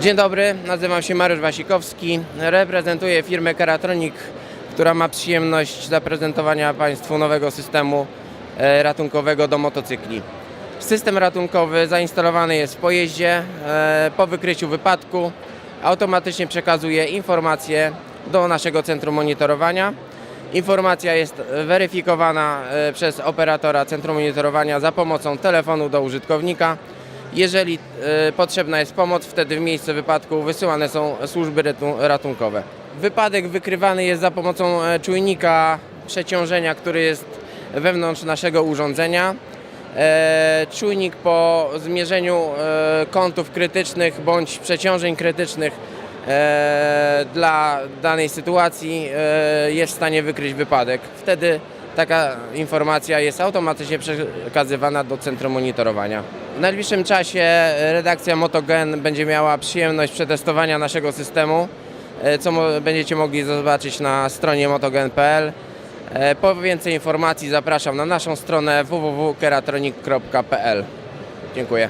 Dzień dobry, nazywam się Mariusz Wasikowski. Reprezentuję firmę Keratronic, która ma przyjemność zaprezentowania Państwu nowego systemu e, ratunkowego do motocykli. System ratunkowy zainstalowany jest w pojeździe. e, Po wykryciu wypadku automatycznie przekazuje informacje do naszego centrum monitorowania. Informacja jest weryfikowana e, przez operatora centrum monitorowania za pomocą telefonu do użytkownika. Jeżeli e, potrzebna jest pomoc, wtedy w miejsce wypadku wysyłane są służby ratu- ratunkowe. Wypadek wykrywany jest za pomocą e, czujnika przeciążenia, który jest wewnątrz naszego urządzenia. E, Czujnik po zmierzeniu kątów krytycznych bądź przeciążeń krytycznych dla danej sytuacji jest w stanie wykryć wypadek. Wtedy taka informacja jest automatycznie przekazywana do centrum monitorowania. W najbliższym czasie redakcja Motogen będzie miała przyjemność przetestowania naszego systemu, e, co będziecie mogli zobaczyć na stronie motogen.pl. E, Po więcej informacji zapraszam na naszą stronę www.keratronic.pl. Dziękuję.